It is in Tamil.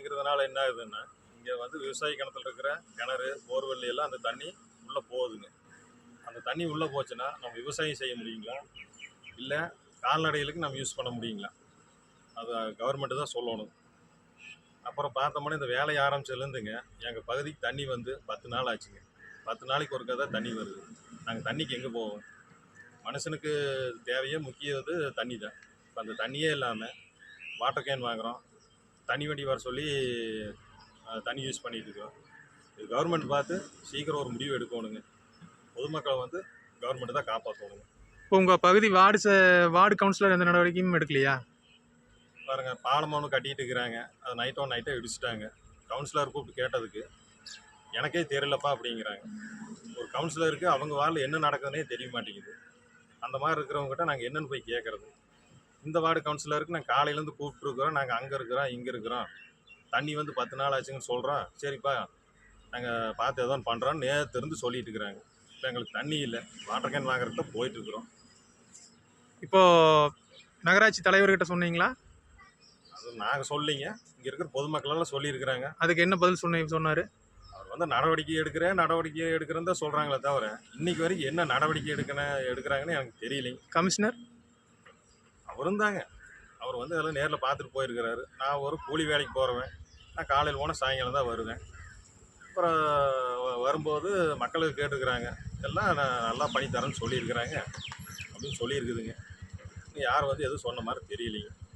அப்படிங்கிறதுனால என்ன ஆகுதுன்னா இங்கே வந்து விவசாய கிணத்துல இருக்கிற கிணறு போர்வெல்லி எல்லாம் அந்த தண்ணி உள்ளே போகுதுங்க. அந்த தண்ணி உள்ளே போச்சுன்னா நம்ம விவசாயம் செய்ய முடியுங்களா? இல்லை கால்நடைகளுக்கு நம்ம யூஸ் பண்ண முடியுங்களா? அது கவர்மெண்ட்டு தான் சொல்லணும். அப்புறம் பார்த்தோம்னா இந்த வேலை ஆரம்பிச்சதுலேருந்துங்க எங்கள் பகுதிக்கு தண்ணி வந்து பத்து நாள் ஆச்சுங்க. பத்து நாளைக்கு ஒருக்கா தான் தண்ணி வருது. நாங்கள் தண்ணிக்கு எங்கே போவோம்? மனுஷனுக்கு தேவையே முக்கியது தண்ணி தான் இப்போ அந்த தண்ணியே இல்லாமல் வாட்டர் கேன் வாங்குகிறோம் தண்ணி வண்டி வர சொல்லி தண்ணி யூஸ் இருக்கோம். இது கவர்மெண்ட் பார்த்து சீக்கிரம் ஒரு முடிவு எடுக்கணுங்க. பொதுமக்களை வந்து கவர்மெண்ட் தான் காப்பாற்றணுங்க இப்போ உங்கள் பகுதி வார்டு ச வார்டு கவுன்சிலர் எந்த நடவடிக்கையும் எடுக்கலையா? பாருங்க பாலம் ஒன்று கட்டிட்டு இருக்கிறாங்க. அது நைட்டோ நைட்டோ இடிச்சிட்டாங்க. கவுன்சிலர் கூப்பிட்டு கேட்டதுக்கு எனக்கே தெரியலப்பா அப்படிங்கிறாங்க. ஒரு கவுன்சிலருக்கு அவங்க வார்டில் என்ன நடக்குதுன்னே தெரிய மாட்டேங்குது. அந்த மாதிரி இருக்கிறவங்ககிட்ட நாங்கள் என்னென்னு போய் கேட்குறது இந்த வார்டு கவுன்சிலருக்கு நாங்கள் காலையிலேருந்து கூப்பிட்ருக்குறோம் நாங்கள் அங்கே இருக்கிறோம் இங்கே இருக்கிறோம். தண்ணி வந்து பத்து நாள் ஆச்சுங்கன்னு சொல்கிறோம் சரிப்பா நாங்கள் பார்த்து ஏதோ பண்ணுறோம் நேற்று இருந்து சொல்லிட்டு இருக்கிறாங்க. இப்போ எங்களுக்கு தண்ணி இல்லை. வாட்டர் கேன் வாங்குறதுக்கு தான் போயிட்டுருக்குறோம் இப்போ நகராட்சி தலைவர்கிட்ட சொன்னீங்களா? அது நாங்கள் சொல்லிங்க இங்கே இருக்கிற பொதுமக்களெல்லாம் சொல்லியிருக்கிறாங்க. அதுக்கு என்ன பதில் சொன்ன சொன்னார்? அவர் வந்து நடவடிக்கை எடுக்கிறேன் நடவடிக்கை எடுக்கிறேன்னு தான் சொல்கிறாங்களே தவிர இன்னைக்கு வரைக்கும் என்ன நடவடிக்கை எடுக்கணும் எடுக்கிறாங்கன்னு எனக்கு தெரியலைங்க. கமிஷனர்? அவரும் தாங்க அவர் வந்து அதெல்லாம் நேரில் பார்த்துட்டு போயிருக்கிறாரு. நான் ஒரு கூலி வேலைக்கு போகிறவன் நான் காலையில் போனால் சாயங்காலம் தான் வருவேன். அப்புறம் வ- வரும்போது மக்களுக்கு கேட்டுருக்குறாங்க எல்லாம் நான் நல்லா பண்ணி தரேன்னு சொல்லியிருக்கிறாங்க. அப்படின்னு சொல்லியிருக்குதுங்க. யார் யாரும் வந்து எதுவும் சொன்ன மாதிரி தெரியலைங்க.